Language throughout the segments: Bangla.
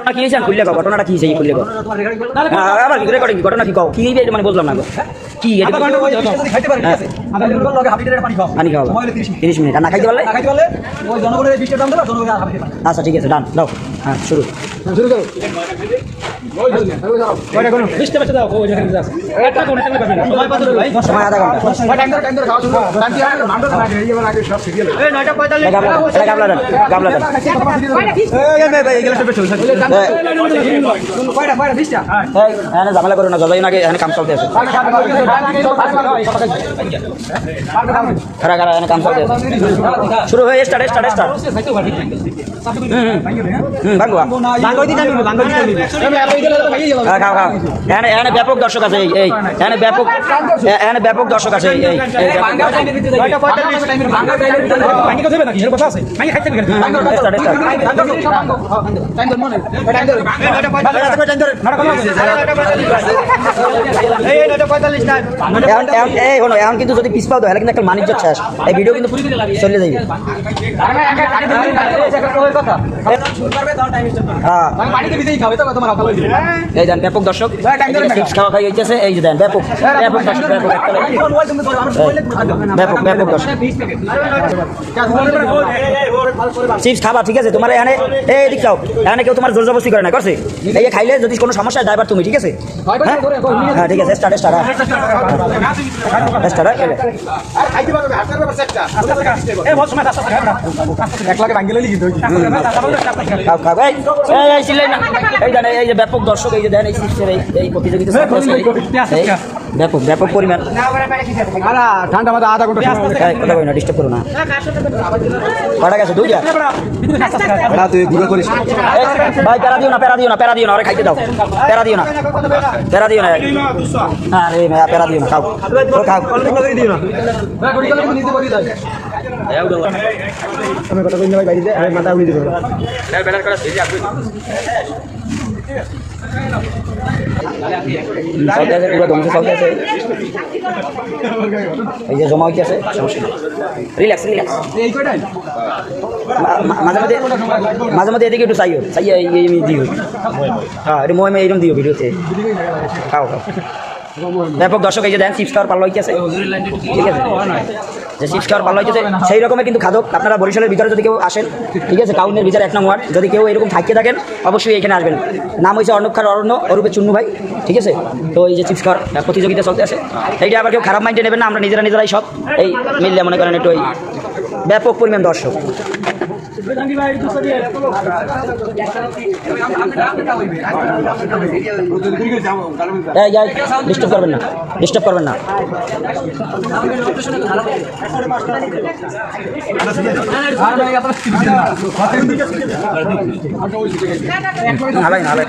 ঘটনা কি হয়েছে খুললে কও ঘটনাটা কি হয়েছে খুললে হ্যাঁ, আবার রেকর্ডিং ঘটনা কি কও কি এটা মানে বললাম না গো কি পানি 30 মিনিট। তিরিশ মিনিট আর না খাইতে পারলে না খাইতে পারলে, ওই জনগণের এই 20 টাকা দাম দেবা, জনগণের আর হাফ লিটার পানি। আচ্ছা ঠিক আছে ডান। দাও হ্যাঁ শুরু। শুরু করো। টাইম কি আর মান্ডো না, এই এবার আগে সব শিখিয়ে লই। এটা গাবলা দেন, এটা গাবলা দেন গাবলা দেন এই, এই, ভাই, এই গ্লাসটা বেশ হয়েছে। কয়টা, কয়টা, 20 টা? এই, এখানে ঝামেলা করো না যতদিন আগে এখানে কাম চলতে আছে খারা খারা কাম চলতে শুরু হয়ে স্টার্ট স্টার্ট স্টার্ট হুম ভাঙ্গো হ্যাঁ খাও খাও। এখানে এখানে ব্যাপক দর্শক আছে, এই এই। এখানে ব্যাপক এখানে ব্যাপক দর্শক আছে, এই এই। এখন কিন্তু যদি পিস পাও তাহলে কিন্তু একটা মানিজ্য শেষ। এই ভিডিও কিন্তু চলে যাবে হ্যাঁ। এই দেন ব্যাপক দর্শক খাওয়া খাই গেছে এই যে দেন ব্যাপক ব্যাপক দর্শক ব্যাপক ব্যাপক ব্যাপক দর্শক চিপস খাবা ঠিক আছে তোমার এখানে এই দিক যাও এখানে কেউ তোমার জোর জবরদস্তি করে না করছে এই যে খাইলে যদি কোনো সমস্যা হয় ড্রাইভার তুমি ঠিক আছে হ্যাঁ? হ্যাঁ ঠিক আছে স্টার্ট স্টার্ট স্টার্ট খাও খাও এই এই, এই চিল্লাই না এই দেন এই যে ব্যাপক দর্শক এই যে দেন এই এই এই প্রতিযোগিতা এই ব্যাপক ব্যাপক পরিমাণ। ঠান্ডা মাথা আধা ঘণ্টা কথা কই না ডিস্টার্ব করো না। কটা গেছে? দুইটা না তুই ঘুরে করিস। ভাই প্যারা দিও না প্যারা দিও না প্যারা দিও না আরে খাইতে দাও। প্যারা দিও না। প্যারা দিও না। হ্যাঁ রে ভাই প্যারা দিও না খাও। ও খাও। আমি কথা কই না ভাই বাইরে দে আমি মাথা উড়ি দিব। চলতে আছে, পুরো ধ্বংস চলতে আছে। এই যে জমা হইতে আছে রিল্যাক্স রিল্যাক্স কয়টাই মাঝে মাঝে মাঝে মাঝে এদিকে একটু চাই এই দিও। হ্যাঁ এটা মই এইরকম দিও ভিডিওতে। খাও খাও। ব্যাপক দর্শক এই যে দেন চিপস খাওয়ার পাল্লা হইতেছে ঠিক আছে? যে চিপস খাওয়ার পাল্লা হইতেছে সেই রকমের কিন্তু খাদক। আপনারা বরিশালের ভিতরে যদি কেউ আসেন, ঠিক আছে? কাউনের ভিতরে এক নং ওয়ার্ড যদি কেউ এরকম থাকিয়ে থাকেন, অবশ্যই এখানে আসবেন। নাম হয়েছে অর্ণব খার, অরণ্য অরূপে চুন্নু ভাই। ঠিক আছে? তো এই যে চিপস খাওয়ার প্রতিযোগিতা চলতে আছে। এইটা আবার কেউ খারাপ মাইন্ডে নেবেন না, আমরা নিজেরা নিজেরাই সব। এই মিললে মনে করেন একটু ওই ব্যাপক পরিমাণ দর্শক। ডিস্টার্ব করবেন না ডিস্টার্ব করবেন না হালাই না হালাই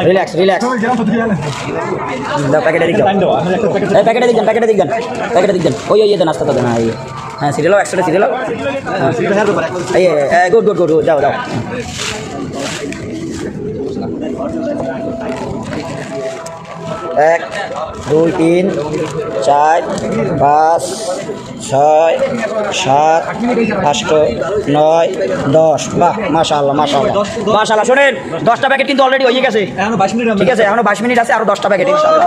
রিল্যাক্স রিল্যাক্স প্যাকেটে দিক প্যাকেটে দিক প্যাকেটে দিক প্যাকেটে দিক ওই ওই ইয়ে দেন আস্তে দেন হ্যাঁ হ্যাঁ সিরিয়াল একসাথে সিরিয়াল গুড গুড গুড যাও যাও এক দুই তিন চার পাঁচ ছয় সাত আষ্ট নয় দশ। বাহ মাশাআল্লাহ মাশাআল্লাহ। মাশাআল্লাহ শোনেন দশটা প্যাকেট কিন্তু অলরেডি হয়ে গেছে। এখন 22 মিনিট ঠিক আছে এখনও বাইশ মিনিট আছে আরও দশটা প্যাকেট জাগরো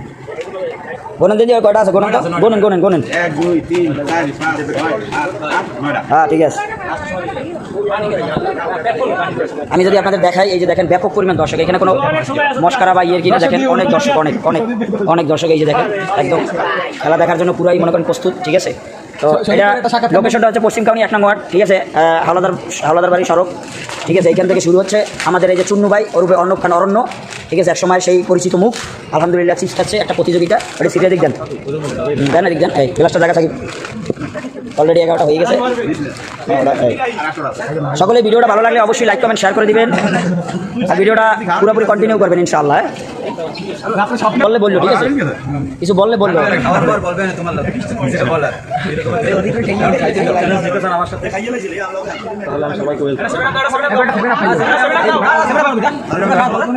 গোনেন দিন কয়টা আছে গোনেন? গোনেন গোনেন গোনেন হ্যাঁ ঠিক আছে আমি যদি আপনাদের দেখাই এই যে দেখেন ব্যাপক পরিমাণ দর্শক এখানে কোনো মস্কারা বা ইয়ের কিনা দেখেন অনেক দর্শক অনেক অনেক অনেক দর্শক এই যে দেখেন একদম খেলা দেখার জন্য পুরাই মনে করেন প্রস্তুত ঠিক আছে? তো এটা লোকেশনটা হচ্ছে পশ্চিম কাউনি এক নম্বর ঠিক আছে? হাওলাদার হাওলাদার বাড়ি সড়ক ঠিক আছে? এইখান থেকে শুরু হচ্ছে। আমাদের এই যে চুন্নু ভাই ওরূপে অর্ণব খান অরণ্য ঠিক আছে? একসময় সেই পরিচিত মুখ। আলহামদুলিল্লাহ চিপস খাচ্ছে একটা প্রতিযোগিতা। ওটা সিটে দিক দেন দেন দেন। এই গ্লাসটা জায়গা থাকি। অলরেডি এগারোটা হয়ে গেছে। সকলে ভিডিওটা ভালো লাগলে অবশ্যই লাইক কমেন্ট শেয়ার করে দিবেন আর ভিডিওটা পুরোপুরি কন্টিনিউ করবেন ইনশাআল্লাহ হ্যাঁ? বললে বলল, ঠিক আছে কিছু বললে বলল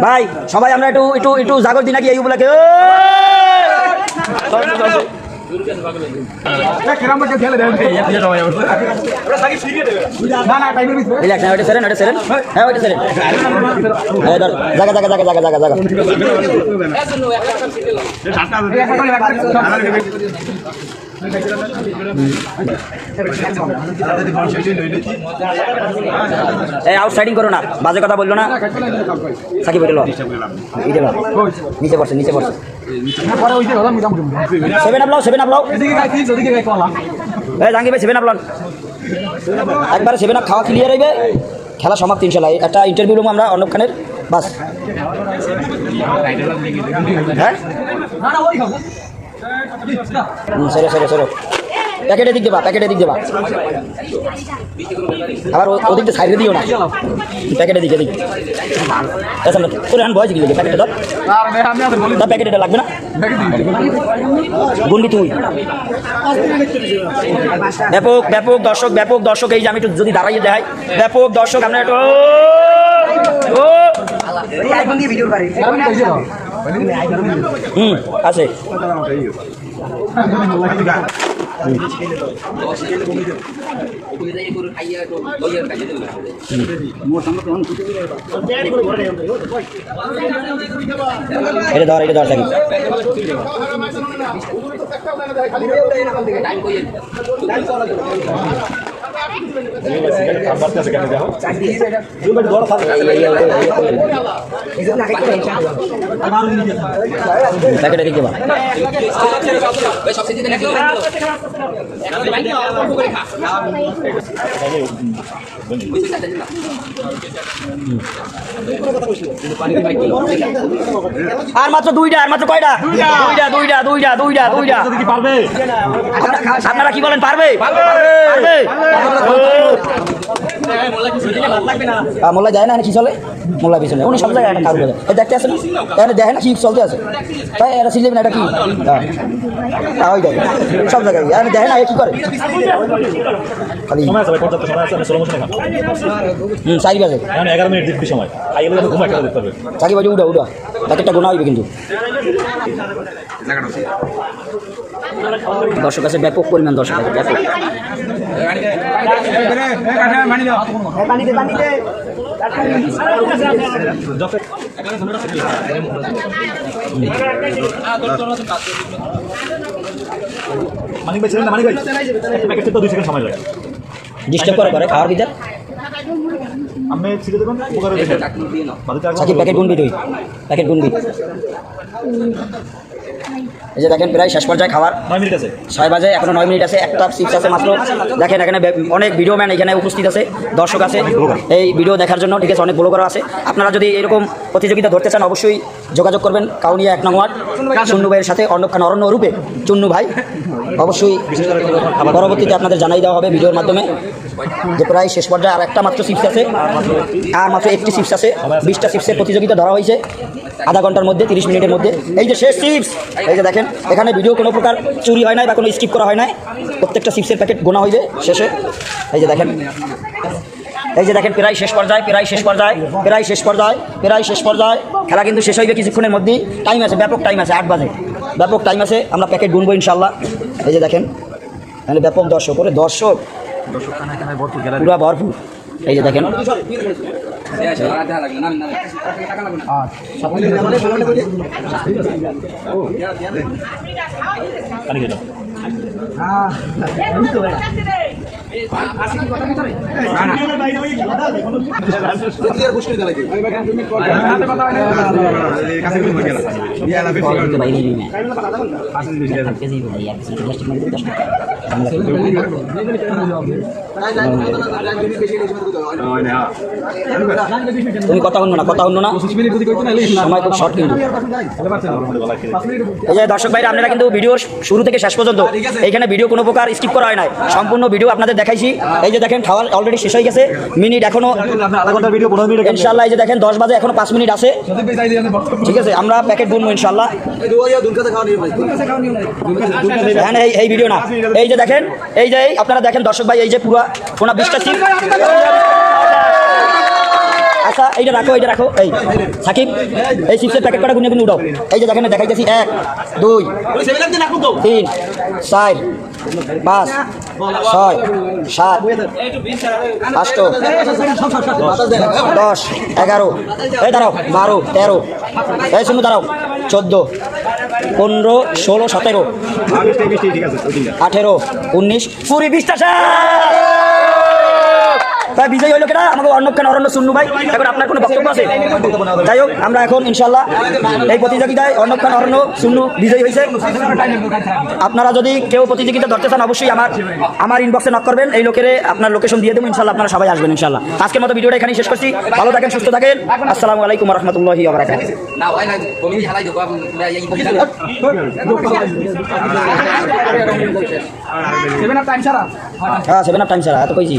ভাই, সবাই আমরা একটু একটু একটু জাগর দিই নাকি এই উপলক্ষে ও! চল, চল, চল, চল। এই আউটসাইডিং করো না। বাজে কথা বলল না। সাকিব, এটা নিচে পড়ছে নিচে পড়ছে সেভেন আপ লাও সেভেন আপ লাও। এই জাঙ্গি ভাই সেভেন আপ লাও একবার সেভেন আপ খাওয়া ক্লিয়ার হইবে। খেলা সমাপ্ত ইনশাল্লাহ একটা ইন্টারভিউ নেব আমরা, অর্ণব খানের। বাস। হ্যাঁ? সরো সরো সরো। প্যাকেটে দিক দেবা প্যাকেটে দিক দেবা। আবার ওদিকটা সাইডে দিও না। প্যাকেটে দিকে দিক আচ্ছা না তোর হ্যান্ড বয়স গিয়ে প্যাকেটে দাও। দাও প্যাকেট এটা লাগবে না? গুন্ডি তুই। ব্যাপক ব্যাপক দর্শক ব্যাপক দর্শক এই যে আমি একটু যদি দাঁড়াইয়ে দেখাই। ব্যাপক দর্শক আমরা একটু ও! হুম আছে। এটা ধর এটা ধর থাকি বা আর মাত্র দুইটা আর মাত্র কয়টা? দুইটা। দুইটা দুইটা দুইটা দুইটা আপনারা- আপনারা কি বলেন পারবে। পারবে? মোল্লা যায় না কি চলে? মোল্লা পিছনে। উনি সব জায়গায় একটা কাজ করে। দেখতে আসে না এখানে দেখে না কি চলতে আছে। তাই এটা সিলেবেন এটা কি? হ্যাঁ। ওই দেখে সব জায়গায়। এখানে দেখে না কি করে? খালি হুম চারি বাজে। এগারো মিনিট সময়। একটা চাকি বাজে উঠা উঠা। প্যাকেটটা গোনা হইবে কিন্তু। দর্শক আছে ব্যাপক পরিমাণ দর্শক আছে ব্যাপক। মানিক ভাই ছিলেন না মানিক ভাই প্যাকেট তো দুই সেকেন্ড সময় লাগে ডিস্টার্ব করে করে খাওয়ার ভিতর আমি ছিটে দেবেন উপকারে প্যাকেট গুনবি তুই প্যাকেট গুনবি এই যে দেখেন প্রায় শেষ পর্যায়ে খাবার। নয় মিনিট আছে। ছয় বাজে এখনও নয় মিনিট আছে একটা সিক্স আছে মাত্র। দেখেন এখানে অনেক ভিডিও ম্যান এখানে উপস্থিত আছে দর্শক আছে। এই ভিডিও দেখার জন্য ঠিক আছে অনেক ব্লগার আছে। আপনারা যদি এরকম প্রতিযোগিতা ধরতে চান অবশ্যই যোগাযোগ করবেন কাউনিয়া এক নং ওয়ার্ড। চুন্নু ভাইয়ের সাথে খান অরণ্য রূপে চুন্নু ভাই। অবশ্যই পরবর্তীতে আপনাদের জানাই দেওয়া হবে ভিডিওর মাধ্যমে যে প্রায় শেষ পর্যায়ে আর একটা মাত্র চিপস আছে। আর মাত্র একটি চিপস আছে। বিশটা চিপসের প্রতিযোগিতা ধরা হয়েছে। আধা ঘণ্টার মধ্যে, তিরিশ মিনিটের মধ্যে। এই যে শেষ চিপস এই যে দেখেন, এখানে ভিডিও কোনো প্রকার চুরি হয় নাই বা কোনো স্কিপ করা হয় নাই। প্রত্যেকটা চিপসের প্যাকেট গোনা হইবে শেষে। এই যে দেখেন। এই যে দেখেন প্রায় শেষ পর্যায়ে প্রায় শেষ পর্যায়ে প্রায় শেষ পর্যায়ে প্রায় শেষ পর্যায়ে। খেলা কিন্তু শেষ হইবে কিছুক্ষণের মধ্যেই। টাইম আছে ব্যাপক টাইম আছে আট বাজে। ব্যাপক টাইম আছে আমরা প্যাকেট গুনবো ইনশাল্লাহ এই যে দেখেন এখানে ব্যাপক দর্শক করে দর্শক। পুরা ভরপুর। এই যে দেখেন। পানি তুমি কথা শুনো না, কথা শুনো না। সময় খুব শর্ট কিন্তু। এই যে দর্শক ভাইরা, আপনারা কিন্তু ভিডিওর শুরু থেকে শেষ পর্যন্ত এখানে ভিডিও কোনো প্রকার স্কিপ করা হয় না সম্পূর্ণ ভিডিও আপনাদের দেখাইছি। এই যে দেখেন খাওয়া অলরেডি শেষ হয়ে গেছে। মিনিট এখনও ইনশাল্লাহ এই যে দেখেন, দশ বাজে, এখনও পাঁচ মিনিট আছে। ঠিক আছে, আমরা প্যাকেট বুনবো ইনশাল্লাহ হ্যাঁ এই এই ভিডিও না। এই যে দেখেন, এই যে আপনারা দেখেন, দর্শক ভাই, এই যে পুরো কোনা বিশটা সিট আচ্ছা এইটা রাখো এইটা রাখো, এই, সাকিব, এই চিপসের প্যাকেট কটা গুনে গুনে উঠাও। এই যে দেখেন দেখাইতেছি, এক, দুই, তিন, চার, পাঁচ, ছয়, সাত, আষ্ট, দশ, এগারো, এই দাঁড়াও, বারো, তেরো, এই শুনো দাঁড়াও, চোদ্দ, পনেরো, ষোলো, সতেরো, আঠেরো, উনিশ, কুড়ি বিশটা তাই বিজয় হইল কেনা? আমাকে অন্নক্ষণ অরণ্য শূন্য ভাই, এখন আপনার কোনো বক্তব্য আছে? যাই হোক, আমরা এখন ইনশাল্লাহ এই প্রতিযোগিতায় অন্নক্ষণ অরণ্য শূন্য বিজয়ী হয়েছে। আপনারা যদি কেউ প্রতিযোগিতা ধরতে চান, অবশ্যই আমার আমার ইনবক্সে নক করবেন। এই লোকের আপনার লোকেশন দিয়ে দেবো ইনশাল্লাহ আপনারা সবাই আসবেন ইনশাল্লাহ আজকের মতো ভিডিওটা এখানেই শেষ করছি। ভালো থাকেন, সুস্থ থাকেন। আসসালামু আলাইকুম রহমতুল্লাহি nào đây anh không biết হ্যাঁ সেভেন আপ টাইম স্যার এত কইছি